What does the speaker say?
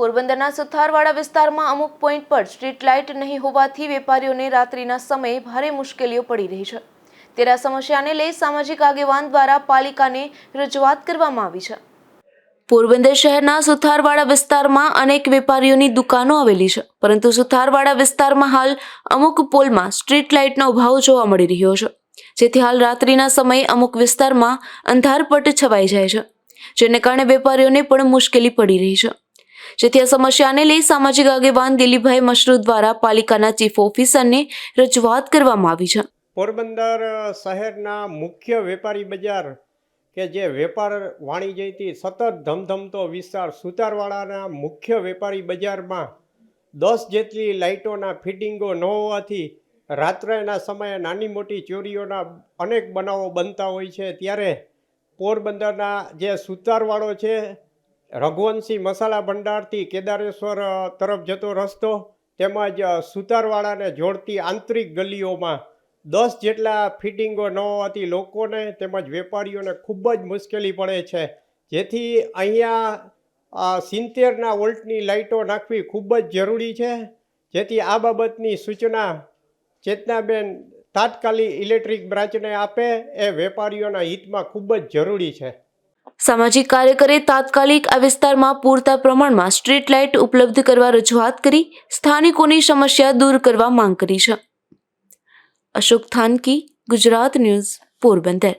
પોરબંદરના સુથારવાડા વિસ્તારમાં અમુક પોઈન્ટ પર સ્ટ્રીટ લાઇટ નહીં હોવાથી વેપારીઓને રાત્રિના સમયે ભારે મુશ્કેલીઓ પડી રહી છે. આ સમસ્યાને લઈ સામાજિક આગેવાન દ્વારા પાલિકાને રજૂઆત કરવામાં આવી છે. પોરબંદર શહેરના સુથારવાડા વિસ્તારમાં અનેક વેપારીઓની દુકાનો આવેલી છે, પરંતુ સુથારવાડા વિસ્તારમાં હાલ અમુક પોલમાં સ્ટ્રીટ લાઇટનો અભાવ જોવા મળી રહ્યો છે, જેથી હાલ રાત્રિના સમયે અમુક વિસ્તારમાં અંધારપટ છવાઈ જાય છે, જેને કારણે વેપારીઓને પણ મુશ્કેલી પડી રહી છે. જેથી આ સમસ્યાને લઈ સામાજિક આગેવાન દિલીપભાઈ મશરૂ દ્વારા પાલિકાના ચીફ ઓફિસરને રજૂઆત કરવામાં આવી છે. પોરબંદર શહેરના મુખ્ય વેપારી બજાર કે જે વેપાર વાણિજ્યથી સતત ધમધમતો વિસ્તાર સુતારવાડાના મુખ્ય વેપારી બજારમાં દસ જેટલી લાઇટોના ફિટિંગો ન હોવાથી રાત્રેના સમયે નાની મોટી ચોરીઓના અનેક બનાવો બનતા હોય છે. ત્યારે પોરબંદરના જે સુતારવાળો છે રઘુવંશી મસાલા ભંડારથી કેદારેશ્વર તરફ જતો રસ્તો તેમજ સુતારવાળાને જોડતી આંતરિક ગલીઓમાં દસ જેટલા ફિટિંગો ન હોવાથી લોકોને તેમજ વેપારીઓને ખૂબ જ મુશ્કેલી પડે છે. જેથી અહીંયા સિત્તેરના વોલ્ટની લાઇટો નાખવી ખૂબ જ જરૂરી છે. જેથી આ બાબતની સૂચના ચેતનાબેન તાત્કાલિક ઇલેક્ટ્રિક બ્રાન્ચને આપે એ વેપારીઓના હિતમાં ખૂબ જ જરૂરી છે. સામાજિક કાર્યકરે તાત્કાલિક આ વિસ્તારમાં પૂરતા પ્રમાણમાં સ્ટ્રીટ લાઇટ ઉપલબ્ધ કરવા રજૂઆત કરી, સ્થાનિકોની સમસ્યા દૂર કરવા માંગ કરી છે. અશોક થાનકી, ગુજરાત ન્યૂઝ, પોરબંદર.